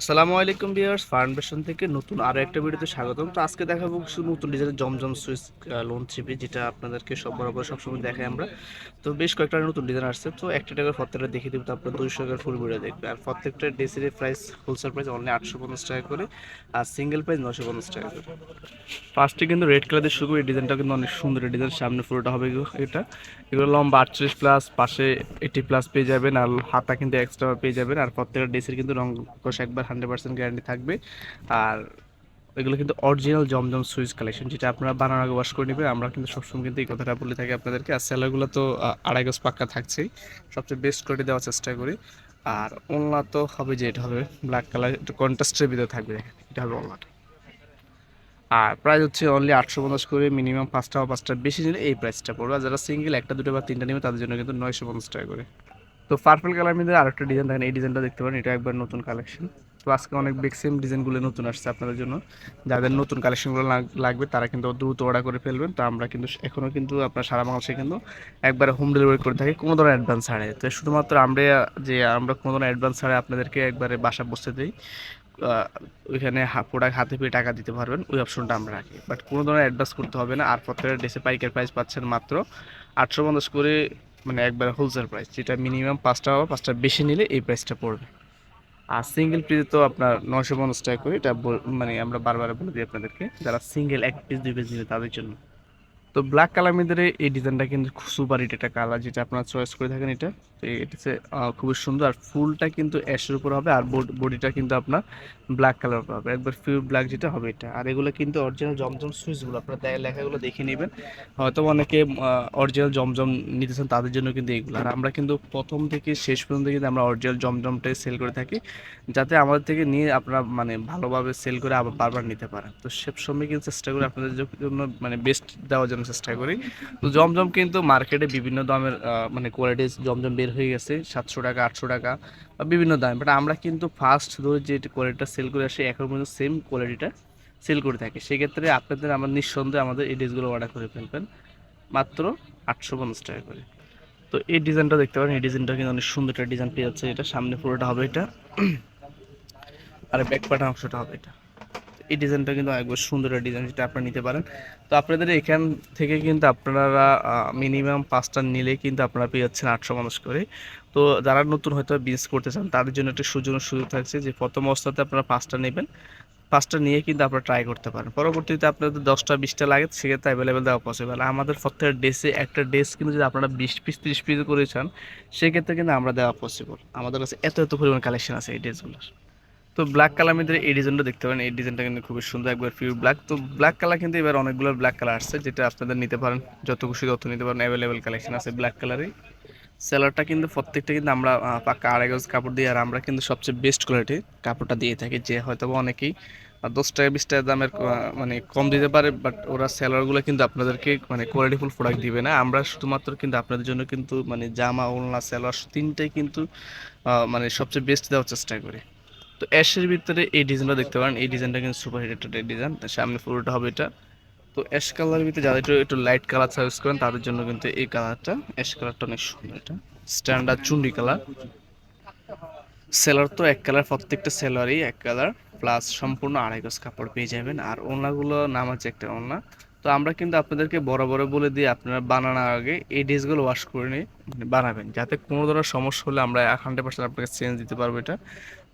আসসালামু আলাইকুম বিয়ার্স ফাউন্ডেশন থেকে নতুন আরও একটা ভিডিওতে স্বাগতম। তো আজকে দেখাবো কিছু নতুন ডিজাইনের জমজম সুইচ লোন থ্রিপি যেটা আপনাদেরকে সব বরাবর সবসময় দেখাই আমরা। তো বেশ কয়েকটা নতুন ডিজাইন আসছে, তো একটা টাকার প্রত্যেকটা দেখিয়ে দেবো তো আপনার দুইশো টাকার ফুল ভিডিও দেখবে। আর প্রত্যেকটা ডেসির প্রাইস হোলসেল প্রাইস অনলি আটশো পঞ্চাশ টাকা করে, আর সিঙ্গেল প্রাইস নশো পঞ্চাশ টাকা করে। ফার্স্টে কিন্তু রেড কালার দিয়ে শুরু করে ডিজাইনটা কিন্তু অনেক সুন্দর ডিজাইন সামনে পুরোটা হবে এটা। এগুলো লম্বা আটচল্লিশ প্লাস পাশে এইটি প্লাস পেয়ে যাবেন, আর হাতা কিন্তু এক্সট্রা পেয়ে যাবেন, আর প্রত্যেকটা ড্রেসের কিন্তু রং কষ একবার হান্ড্রেড পার্সেন্ট গ্যারান্টি থাকবে। আর এগুলো কিন্তু অরিজিনাল জমজম সুইচ কালেকশন, যেটা আপনারা বানানো আগে ওয়াশ করে নেবেন। আমরা কিন্তু সবসময় কিন্তু এই কথাটা বলে থাকি আপনাদেরকে। আর সেলারগুলো তো আড়াই গজ পাক্কা থাকছেই। সবচেয়ে বেস্ট কোয়ালিটি দেওয়ার চেষ্টা করি। আর ওনলা তো হবে যে এটা হবে ব্ল্যাক কালার একটু কন্ট্রাস্টের ভিতরে থাকবে। এটা হবে ওনলাটা আর প্রাইস হচ্ছে অনলি আটশো পঞ্চাশ করে মিনিমাম পাঁচটা বা পাঁচটা বেশি নিলে এই প্রাইসটা পড়বে। আর যারা সিঙ্গেল একটা, দুটো বা তিনটা নেবে, তাদের জন্য কিন্তু নয়শো পঞ্চাশ টাকা করে। তো পার্পল কালার মধ্যে আরেকটা ডিজাইন দেখেন, এই ডিজাইনটা দেখতে পারেন, এটা একবার নতুন কালেকশন তো আজকে অনেক বেক্সিম ডিজাইনগুলো নতুন আসছে আপনাদের জন্য। যাদের নতুন কালেকশনগুলো লাগবে, তারা কিন্তু দ্রুত অর্ডার করে ফেলবেন। তো আমরা কিন্তু এখনও কিন্তু আপনার সারা বাংলাদেশে কিন্তু একবারে হোম ডেলিভারি করে থাকি, কোনো ধরনের অ্যাডভান্স ছাড়ে। তো শুধুমাত্র আমরা যে, আমরা কোনো ধরনের অ্যাডভান্স ছাড়ে আপনাদেরকে একবারে বাসা বসতে দিই। ওইখানে প্রোডাক্ট হাতে পেয়ে টাকা দিতে পারবেন, ওই অপশনটা আমরা রাখি। বাট কোনো ধরনের অ্যাডভান্স করতে হবে না। আর প্রত্যেকটা ড্রেসে পাইকার প্রাইস পাচ্ছেন মাত্র আটশো পঞ্চাশ করে মানে একবার হোলসেল প্রাইস যেটা মিনিমাম পাঁচটা বা পাঁচটা বেশি নিলে এই প্রাইসটা পড়বে। আর সিঙ্গেল পিস তো আপনার নশো পঞ্চাশ টাকা করে, এটা মানে আমরা বারবার বলে দিই আপনাদেরকে, যারা সিঙ্গেল এক পিস দুই পিস নিবে তাদের জন্য। তো ব্ল্যাক কালার মধ্যে এই ডিজাইনটা কিন্তু সুপার হিট একটা কালার যেটা আপনারা চয়েস করে থাকেন এটা। তো এটা খুবই সুন্দর। আর ফুলটা কিন্তু অ্যাশের উপর হবে, আর বডিটা কিন্তু আপনার ব্ল্যাক কালার উপর হবে। একবার পিওর ব্ল্যাক যেটা হবে এটা। আর এগুলো কিন্তু অরিজিনাল জমজম সুইচগুলো আপনারা দে- লেখাগুলো দেখে নেবেন। হয়তো অনেকে অরিজিনাল জমজম নিতেছেন, তাদের জন্য কিন্তু এইগুলো আর আমরা কিন্তু প্রথম থেকে শেষ পর্যন্ত কিন্তু আমরা অরিজিনাল জমজমটাই সেল করে থাকি, যাতে আমাদের থেকে নিয়ে আপনারা মানে ভালোভাবে সেল করে আবার বারবার নিতে পারেন। তো সব সময় কিন্তু চেষ্টা করি আপনাদের জন্য মানে বেস্ট দেওয়ার জন্য। চেষ্টা করি। তো জমজম কিন্তু মার্কেটে বিভিন্ন দামের মানে কোয়ালিটি জমজম বের হয়ে গেছে, সাতশো টাকা, আটশো টাকা বা বিভিন্ন দাম। বাট আমরা কিন্তু ফার্স্ট ধরে যে কোয়ালিটিটা সেল করে আসি, এখন পর্যন্ত সেম কোয়ালিটিটা সেল করে থাকি। সেক্ষেত্রে আপনাদের আমার নিঃসন্দেহে আমাদের এই ড্রেসগুলো অর্ডার করে ফেলবেন, মাত্র আটশো পঞ্চাশ টাকা করে। তো এই ডিজাইনটা দেখতে পারেন, এই ডিজাইনটা কিন্তু অনেক সুন্দর একটা ডিজাইন পেয়ে যাচ্ছে। এটা সামনে পুরোটা হবে এটা। আর ব্যাক পার্ট অংশটা হবে এটা। এই ডিজাইনটা কিন্তু একবার সুন্দর একটা ডিজাইন যেটা আপনারা নিতে পারেন। তো আপনাদের এখান থেকে কিন্তু আপনারা মিনিমাম পাঁচটা নিলে কিন্তু আপনারা পেয়ে যাচ্ছেন আটশো মানুষ করে। তো যারা নতুন হয়তো বিজনেস করতে চান, তাদের জন্য একটা সুযোগ সুযোগ থাকছে যে প্রথম অবস্থাতে আপনারা পাঁচটা নেবেন। পাঁচটা নিয়ে কিন্তু আপনারা ট্রাই করতে পারেন। পরবর্তীতে আপনাদের দশটা, বিশটা লাগে, সেক্ষেত্রে অ্যাভেলেবেল দেওয়া পসিবল আমাদের প্রত্যেকটা ড্রেসে একটা ডেস কিন্তু যদি আপনারা বিশ পিস ত্রিশ পিস করে চান, সেক্ষেত্রে কিন্তু আমরা দেওয়া পসিবল আমাদের কাছে এত এত পরিমাণ কালেকশন আছে এই ড্রেসগুলোর তো ব্ল্যাক কালার মধ্যে এই ডিজাইনটা দেখতে পারেন। এই ডিজাইনটা কিন্তু খুবই সুন্দর, একবার পিওর ব্ল্যাক তো ব্ল্যাক কালার কিন্তু এবার অনেকগুলো ব্ল্যাক কালার আসছে, যেটা আপনাদের নিতে পারেন, যত খুশি তত নিতে পারেন। অ্যাভেলেবেল কালেকশন আছে ব্ল্যাক কালারে সেলারটা কিন্তু প্রত্যেকটা কিন্তু আমরা পাকা আড়াই গজ কাপড় দিই আর আমরা কিন্তু সবচেয়ে বেস্ট কোয়ালিটি কাপড়টা দিয়ে থাকি। যে হয়তো অনেকেই দশ টাকা, বিশ টাকা দামের মানে কম দিতে পারে বাট ওরা সেলারগুলো কিন্তু আপনাদেরকে মানে কোয়ালিটিফুল প্রোডাক্ট দিবে না। আমরা শুধুমাত্র কিন্তু আপনাদের জন্য কিন্তু মানে জামা, ওলনা সেলার তিনটাই কিন্তু মানে সবচেয়ে বেস্ট দেওয়ার চেষ্টা করি। তো অ্যাশের ভিতরে এই ডিজাইনটা দেখতে পারেন। এই ডিজাইনটা কিন্তু সুপার হিট একটা ডিজাইন সামনে পুরোটা হবে এটা। তো অ্যাশ কালারের ভিতরে যারা একটু একটু লাইট কালার সার্ভিস করেন, তাদের জন্য কিন্তু এই কালারটা অ্যাশ কালারটা অনেক সুন্দর এটা। স্ট্যান্ডার্ড চুন্ডি কালার সেলার তো এক কালার প্রত্যেকটা সেলারই এক কালার প্লাস সম্পূর্ণ আড়াই গজ কাপড় পেয়ে যাবেন। আর ওনাগুলো নাম আছে একটা ওনা। তো আমরা কিন্তু আপনাদেরকে বড় বড় বলে দিই আপনারা বানানোর আগে এই ড্রেসগুলো ওয়াশ করে নিয়ে বানাবেন। যাতে কোনো ধরনের সমস্যা হলে আমরা হান্ড্রেড পার্সেন্ট আপনাকে চেঞ্জ দিতে পারব এটা।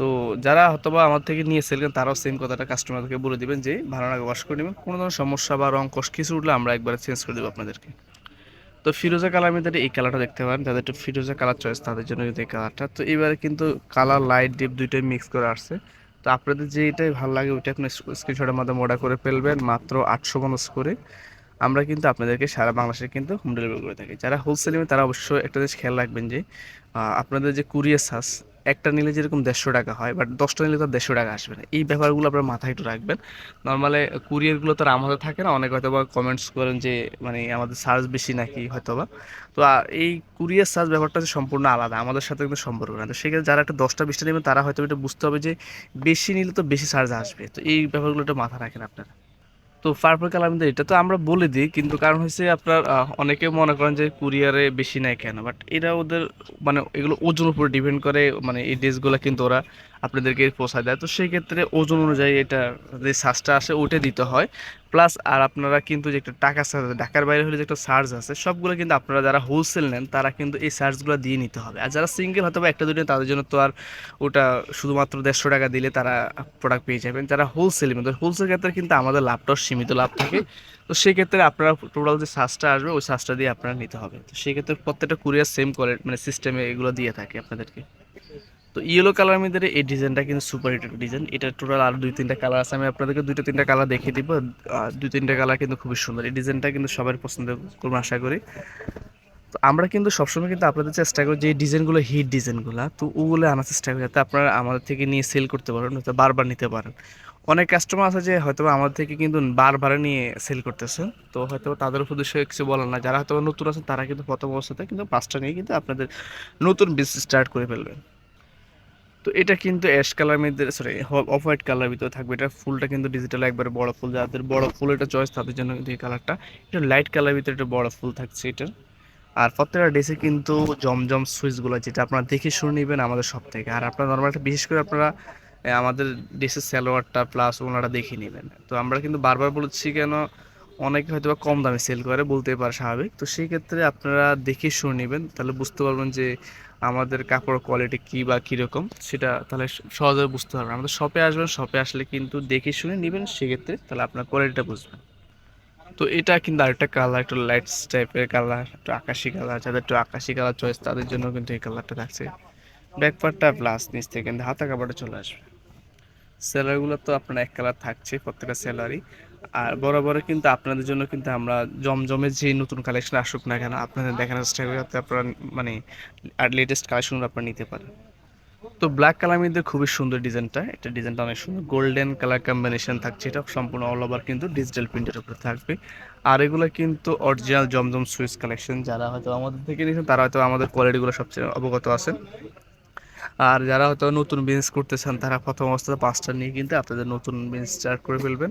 তো যারা হয়তোবা আমার থেকে নিয়ে সেল করেন, তারাও সেম কথাটা কাস্টমারকে বলে দিবেন যে বানানোর আগে ওয়াশ করে নেবেন। কোনো ধরনের সমস্যা বা রং কষ কিছু উঠলে আমরা একবারে চেঞ্জ করে দেবো আপনাদেরকে। তো ফিরোজা কালার মধ্যে এই কালারটা দেখতে পারেন। যাদের একটু ফিরোজা কালার চয়েস তাদের জন্য কিন্তু এই কালারটা তো এবারে কিন্তু কালার লাইট ডিপ দুইটাই মিক্স করে আসছে। তো আপনাদের যেটাই ভালো লাগে, ওইটা আপনি স্ক্রিনশটের মাধ্যমে অর্ডার করে ফেলবেন। মাত্র আটশো পঞ্চাশ করে। আমরা কিন্তু আপনাদেরকে সারা বাংলাদেশে কিন্তু হোম ডেলিভারি করে থাকি। যারা হোলসেল নেবেন, তারা অবশ্যই একটা জিনিস খেয়াল রাখবেন যে আপনাদের যে কুরিয়ার চার্জ একটা নিলে যেরকম দেড়শো টাকা হয় বাট দশটা নিলে তো দেড়শো টাকা আসবে না। এই ব্যাপারগুলো আপনার মাথায় একটু রাখবেন। নর্মালি কুরিয়ারগুলো তো আর আমাদের থাকে না, অনেক হয়তো বা কমেন্টস করেন যে মানে আমাদের চার্জ বেশি নাকি হয়তো বা তো এই কুরিয়ার চার্জ ব্যাপারটা হচ্ছে সম্পূর্ণ আলাদা, আমাদের সাথে কিন্তু সম্পর্ক না তো সেক্ষেত্রে যারা একটা দশটা, বিশটা নেবেন, তারা হয়তো এটা বুঝতে হবে যে, বেশি নিলে তো বেশি চার্জ আসবে। তো এই ব্যাপারগুলো একটু মাথা রাখেন আপনারা। তো পার্পল কালার মধ্যে এটা তো আমরা বলে দিই, কিন্তু কারণ হচ্ছে আপনার অনেকে মনে করেন যে কুরিয়ারে বেশি নেয় কেন? বাট এরা ওদের মানে এগুলো ওজন উপর ডিপেন্ড করে মানে এই ড্রেসগুলো কিন্তু ওরা আপনাদেরকে পোষায় দেয়। তো সেই ক্ষেত্রে ওজন অনুযায়ী এটা যে সার্জটা আসে ওটা দিতে হয়। প্লাস আর আপনারা কিন্তু যে একটা টাকা চার্জ ঢাকার বাইরে হলে যে একটা চার্জ আছে, সবগুলো কিন্তু আপনারা যারা হোলসেল নেন, তারা কিন্তু এই চার্জগুলো দিয়ে নিতে হবে। আর যারা সিঙ্গেল হয়তো একটা দুটো তাদের জন্য তো আর ওটা শুধুমাত্র দেড়শো টাকা দিলে তারা প্রোডাক্ট পেয়ে যাবেন। যারা হোলসেল মধ্যে হোলসেল ক্ষেত্রে কিন্তু আমাদের লাভটাও সীমিত লাভ থাকে। তো সেই ক্ষেত্রে আপনারা টোটাল যে সার্জটা আসবে, ওই সার্জটা দিয়ে আপনারা নিতে হবে। তো সেই ক্ষেত্রে প্রত্যেকটা কুরিয়ার সেম করে মানে সিস্টেমে এগুলো দিয়ে থাকে আপনাদেরকে। তো ইয়েলো কালার মধ্যে এই ডিজাইনটা কিন্তু সুপার হিটের ডিজাইন এটা টোটাল আর দুই, তিনটা কালার আছে। আমি আপনাদেরকে দুইটা, তিনটা কালার দেখিয়ে দিব। দুই, তিনটা কালার কিন্তু খুবই সুন্দর। এই ডিজাইনটা কিন্তু সবার পছন্দ করব, আশা করি। তো আমরা কিন্তু সবসময় কিন্তু আপনাদের চেষ্টা করি যে ডিজাইনগুলো হিট ডিজাইনগুলো তো ওগুলো আনার চেষ্টা করি যাতে আপনারা আমাদের থেকে নিয়ে সেল করতে পারেন, হয়তো বারবার নিতে পারেন। অনেক কাস্টমার আছে যে হয়তো আমাদের থেকে কিন্তু বারবার নিয়ে সেল করতেছেন তো হয়তো তাদের উদ্দেশ্যে কিছু বলার না। যারা হয়তো নতুন আছেন, তারা কিন্তু প্রথম অবস্থাতে কিন্তু পাঁচটা নিয়ে কিন্তু আপনাদের নতুন বিজনেস স্টার্ট করে ফেলবেন। তো এটা কিন্তু অ্যাশ কালার মধ্যে সরি অফ হোয়াইট কালার ভিতরে থাকবে। এটা ফুলটা কিন্তু ডিজিটাল একবারে বড় ফুল। যাদের বড় ফুল এটা চয়েস তাদের জন্য কিন্তু এই কালারটা এটা লাইট কালার ভিতরে একটা বড় ফুল থাকছে এটার। আর প্রত্যেকটা ড্রেসে কিন্তু জমজম সুইচগুলো যেটা আপনারা দেখে শুনে নেবেন আমাদের সব থেকে। আর আপনারা নর্মাল বিশেষ করে আপনারা আমাদের ড্রেসের সালোয়ারটা প্লাস ওনারা দেখে নেবেন। তো আমরা কিন্তু বারবার বলেছি কেন অনেকে হয়তো বা কম দামে সেল করে বলতে পারে স্বাভাবিক। তো সেই ক্ষেত্রে আপনারা দেখে শুনে নেবেন। তাহলে বুঝতে পারবেন যে আমাদের কাপড়ের কোয়ালিটি কী বা কীরকম, সেটা তাহলে সহজে বুঝতে পারবেন। আমাদের শপে আসবেন শপে আসলে কিন্তু দেখে শুনে নেবেন, সেক্ষেত্রে তাহলে আপনার কোয়ালিটিটা বুঝবেন। তো এটা কিন্তু আরেকটা কালার একটু লাইট টাইপের কালার একটু আকাশি কালার যাদের একটু আকাশি কালার চয়েস তাদের জন্য কিন্তু এই কালারটা থাকছে ব্যাকপার্টটা প্লাস নিচ থেকে, কিন্তু হাতা কাপড়টা চলে আসবে। সেলারগুলো তো আপনার এক কালার থাকছে, প্রত্যেকটা সেলারই আর বরাবর কিন্তু আপনাদের জন্য কিন্তু আমরা জমজমে যে নতুন কালেকশন আসুক না কেন, আপনাদের দেখানোর চেষ্টা করি যাতে আপনারা মানে আর লেটেস্ট কালেকশনগুলো আপনারা নিতে পারেন। তো ব্ল্যাক কালার মধ্যে খুবই সুন্দর ডিজাইনটা, এটা ডিজাইনটা অনেক সুন্দর। গোল্ডেন কালার কম্বিনেশন থাকছে এটা, সম্পূর্ণ অল ওভার কিন্তু ডিজিটাল প্রিন্টের উপরে থাকবে। আর এগুলো কিন্তু অরিজিনাল জমজম সুইচ কালেকশন যারা হয়তো আমাদের থেকে নিয়েছেন, তারা হয়তো আমাদের কোয়ালিটিগুলো সবচেয়ে অবগত আছেন। আর যারা হয়তো নতুন বিজনেস করতে চান, তারা প্রথম অবস্থাতে পাঁচটা নিয়ে কিন্তু আপনাদের নতুন বিজনেস স্টার্ট করে ফেলবেন।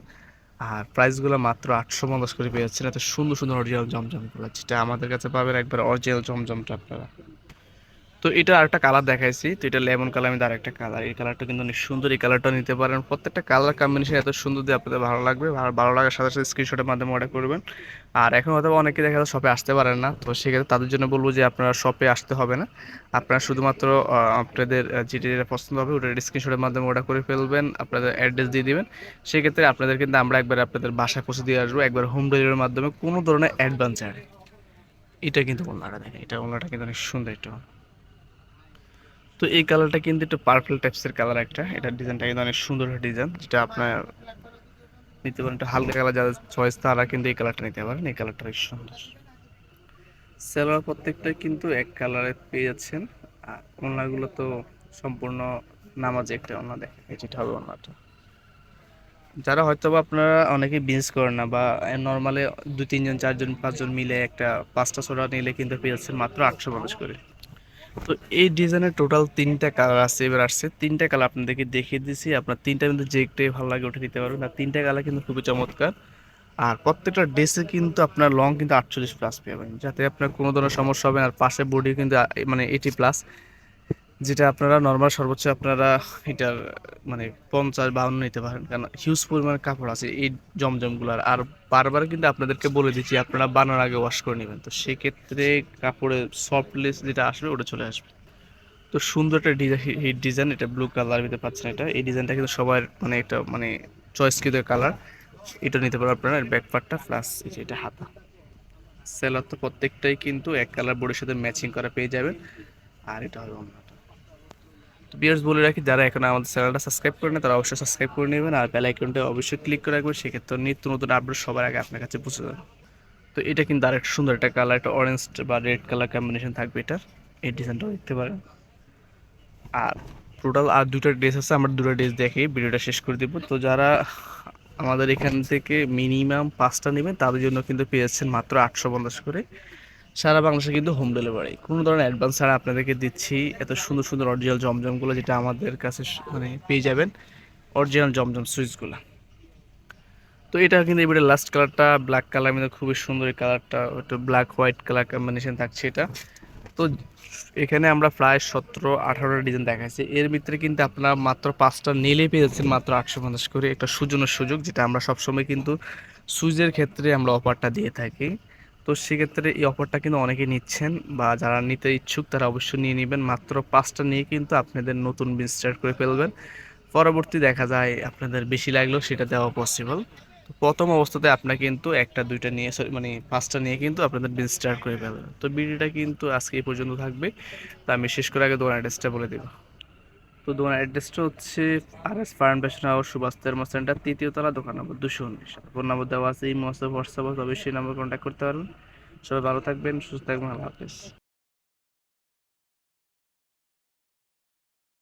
আর প্রাইসগুলো মাত্র আটশো পঞ্চাশ করে পেয়ে যাচ্ছেন। এত সুন্দর সুন্দর অরিজিনাল জমজমগুলো যেটা আমাদের কাছে পাবেন একবার অরিজিনাল জমজমটা আপনারা। তো এটা আরেকটা কালার দেখাইছি। তো এটা লেমন কালার মধ্যে আরেকটা কালার এই কালারটা কিন্তু অনেক সুন্দর, এই কালারটা নিতে পারেন। প্রত্যেকটা কালার কম্বিনেশন এত সুন্দর দিয়ে আপনাদের ভালো লাগবে। ভালো লাগার সাথে সাথে স্ক্রিনশটের মাধ্যমে অর্ডার করবেন। আর এখন হয়তো অনেকে দেখা যায় শপে আসতে পারেন না। তো সেক্ষেত্রে তাদের জন্য বলব যে আপনারা শপে আসতে হবে না। আপনারা শুধুমাত্র আপনাদের যেটা যেটা পছন্দ হবে ওটা স্ক্রিনশটের মাধ্যমে অর্ডার করে ফেলবেন। আপনাদের অ্যাড্রেস দিয়ে দিবেন। সেক্ষেত্রে আপনাদের কিন্তু আমরা একবার আপনাদের বাসায় পৌঁছে দিয়ে আসব। একবার হোম ডেলিভারির মাধ্যমে কোনো ধরনের অ্যাডভান্স এটা কিন্তু ওনারা দেখেন, এটা ওনারা কিন্তু অনেক সুন্দর একটু তো এই কালারটা কিন্তু একটু পার্পল টাইপসের কালার একটা। এটা ডিজাইনটা কিন্তু অনেক সুন্দর ডিজাইন যেটা আপনার নিতে পারেন একটু হালকা কালার যাদের চয়েস তারা কিন্তু এই কালারটা নিতে পারেন, এই কালারটা অনেক সুন্দর। সেলোয়ার প্রত্যেকটা কিন্তু এক কালারে পেয়ে যাচ্ছেন। আর ওনাগুলো তো সম্পূর্ণ নামাজে একটা ওনা দেখে যেটা হবে ওনাটা যারা হয়তো বা আপনারা অনেকে বিজনেস করেন না বা নর্মালি দু তিনজন, চারজন, পাঁচজন মিলে একটা পাঁচটা সোডা নিলে কিন্তু পেয়ে যাচ্ছেন মাত্র আটশো পঞ্চাশ করে। তো এই ডিজাইনের টোটাল তিনটা কালার আছে, এবার আসছে। তিনটা কালার আপনাদেরকে দেখিয়ে দিছি। আপনার তিনটার কিন্তু যে একটাই ভালো লাগে ওটা নিতে পারবেন। আর তিনটা কালার কিন্তু খুবই চমৎকার। আর প্রত্যেকটা ড্রেসে কিন্তু আপনার লং কিন্তু আটচল্লিশ প্লাস পাবেন যাতে আপনার কোনো ধরনের সমস্যা হবে না। আর পাশে বডিও কিন্তু মানে এইটি প্লাস যেটা আপনারা নর্মাল সর্বোচ্চ আপনারা এটার মানে পঞ্চাশ বাউন্ন নিতে পারেন। কারণ হিউজ পরিমাণে কাপড় আছে এই জমজমগুলার। আর বারবার কিন্তু আপনাদেরকে বলে দিচ্ছি, আপনারা বানানোর আগে ওয়াশ করে নেবেন। তো সেক্ষেত্রে কাপড়ের সফটনেস যেটা আসবে, ওটা চলে আসবে। তো সুন্দর একটা ডিজাইন ডিজাইন, এটা ব্লু কালার ভিতরে পাচ্ছেন এটা। এই ডিজাইনটা কিন্তু সবার মানে একটা মানে চয়েসকৃত কালার এটা নিতে পারেন আপনারা ব্যাক পার্টটা প্লাস এই যে এটা হাতা। সেলার তো প্রত্যেকটাই কিন্তু এক কালার বোর্ডের সাথে ম্যাচিং করা পেয়ে যাবেন। আর এটা হবে অন্যটা তো বিয়ার্স বলে রাখি, যারা এখন আমাদের চ্যানেলটা সাবস্ক্রাইব করে না তারা অবশ্যই সাবস্ক্রাইব করে নেবেন। আর বেল আইকনটা অবশ্যই ক্লিক করে রাখবেন, সেক্ষেত্রে নিত্য নতুন আপডেট সবার আগে আপনার কাছে পৌঁছে যাবে। তো এটা কিন্তু আরেকটা সুন্দর একটা কালার একটা অরেঞ্জ বা রেড কালার কম্বিনেশন থাকবে এটার। এই ডিজাইনটাও দেখতে পারেন। আর টোটাল আর দুটো ড্রেস আছে, আমরা দুটো ড্রেস দেখে ভিডিওটা শেষ করে দেবো। তো যারা আমাদের এখান থেকে মিনিমাম পাঁচটা নেবেন, তাদের জন্য কিন্তু পেয়েছেন মাত্র আটশো পঞ্চাশ করে। সারা বাংলাদেশে কিন্তু হোম ডেলিভারি কোনো ধরনের অ্যাডভান্স ছাড়া আপনাদেরকে দিচ্ছি। এত সুন্দর সুন্দর অরিজিনাল জমজমগুলো যেটা আমাদের কাছে মানে পেয়ে যাবেন। অরিজিনাল জমজম সুইচগুলো। তো এটা কিন্তু এবারে লাস্ট কালারটা ব্ল্যাক কালার মধ্যে খুবই সুন্দর এই কালারটা একটু ব্ল্যাক হোয়াইট কালার কম্বিনেশন থাকছে এটা। তো এখানে আমরা প্রায় সতেরো, আঠারোটা ডিজাইন দেখাচ্ছি এর ভিতরে কিন্তু আপনারা মাত্র পাঁচটা নিলে পেয়ে যাচ্ছেন, মাত্র আটশো পঞ্চাশ করে। একটা সুজনের সুযোগ, যেটা আমরা সবসময় কিন্তু সুইজের ক্ষেত্রে আমরা অফারটা দিয়ে থাকি। তো সেক্ষেত্রে এই অফারটা কিন্তু অনেকে নিচ্ছেন বা যারা নিতে ইচ্ছুক তারা অবশ্যই নিয়ে নেবেন। মাত্র পাঁচটা নিয়ে কিন্তু আপনাদের নতুন বিজনেস স্টার্ট করে ফেলবেন। পরবর্তী দেখা যায় আপনাদের বেশি লাগলেও সেটা দেওয়া পসিবল তো প্রথম অবস্থাতে আপনার কিন্তু একটা দুইটা নিয়ে sorry, মানে পাঁচটা নিয়ে কিন্তু আপনাদের বিজনেস স্টার্ট করে ফেলবেন। তো ভিডিওটা কিন্তু আজকে এই পর্যন্ত থাকবে। তো আমি শেষ করে আগে দোকান অ্যাড্রেসটা বলে দেবো। তো দোকান অ্যাড্রেসটা হচ্ছে R S farm fashion house Subhash তেরমা centre তৃতীয় তলা, দোকান নম্বর দুশো উনিশ। ফোন নম্বর দেওয়া আছে এই মহসব হোয়াটসঅ্যাপ অবশ্যই নম্বর কন্ট্যাক্ট করতে পারবেন। সবাই ভালো থাকবেন, সুস্থ থাকবেন, আল্লাহ হাফেজ।